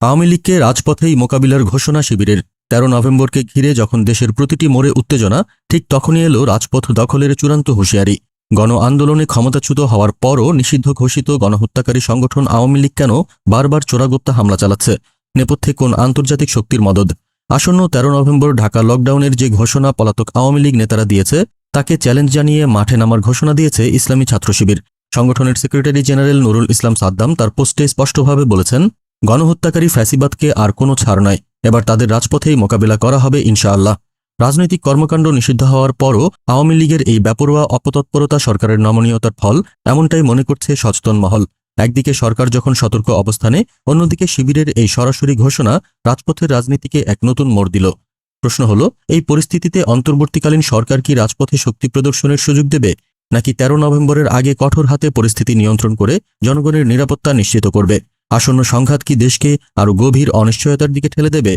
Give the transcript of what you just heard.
আওয়ামী লীগকে রাজপথেই মোকাবিলার ঘোষণা শিবিরের তেরো নভেম্বরকে ঘিরে যখন দেশের প্রতিটি মোড়ে উত্তেজনা, ঠিক তখনই এলো রাজপথ দখলের চূড়ান্ত হুঁশিয়ারি। গণ আন্দোলনে ক্ষমতাচ্যুত হওয়ার পরও নিষিদ্ধ ঘোষিত গণহত্যাকারী সংগঠন আওয়ামী লীগ কেন বারবার চোরাগোপ্তা হামলা চালাচ্ছে? নেপথ্যে কোন আন্তর্জাতিক শক্তির মদদ? আসন্ন তেরো নভেম্বর ঢাকা লকডাউনের যে ঘোষণা পলাতক আওয়ামী লীগ নেতারা দিয়েছে, তাকে চ্যালেঞ্জ জানিয়ে মাঠে নামার ঘোষণা দিয়েছে ইসলামী ছাত্র শিবির। সংগঠনের সেক্রেটারি জেনারেল নুরুল ইসলাম সাদ্দাম তার পোস্টে স্পষ্টভাবে বলেছেন গণহত্যাকারী ফ্যাসিবাদকে আর কোনো ছাড় নাই। এবার তাদের রাজপথেই মোকাবিলা করা হবে, ইনশাআল্লাহ। রাজনৈতিক কর্মকাণ্ড নিষিদ্ধ হওয়ার পরও আওয়ামী লীগের এই ব্যাপরোয়া অপতৎপরতা সরকারের নমনীয়তার ফল এমনটাই মনে করছে সচেতন মহল। একদিকে সরকার যখন সতর্ক অবস্থানে, অন্যদিকে শিবিরের এই সরাসরি ঘোষণা রাজপথের রাজনীতিকে এক নতুন মোড় দিল। প্রশ্ন হল, এই পরিস্থিতিতে অন্তর্বর্তীকালীন সরকার কি রাজপথে শক্তি প্রদর্শনের সুযোগ দেবে? নাকি তেরো নভেম্বরের আগে কঠোর হাতে পরিস্থিতি নিয়ন্ত্রণ করে জনগণের নিরাপত্তা নিশ্চিত করবে? আসন্ন সংঘাত কি দেশকে আরও গভীর অনিশ্চয়তার দিকে ঠেলে দেবে?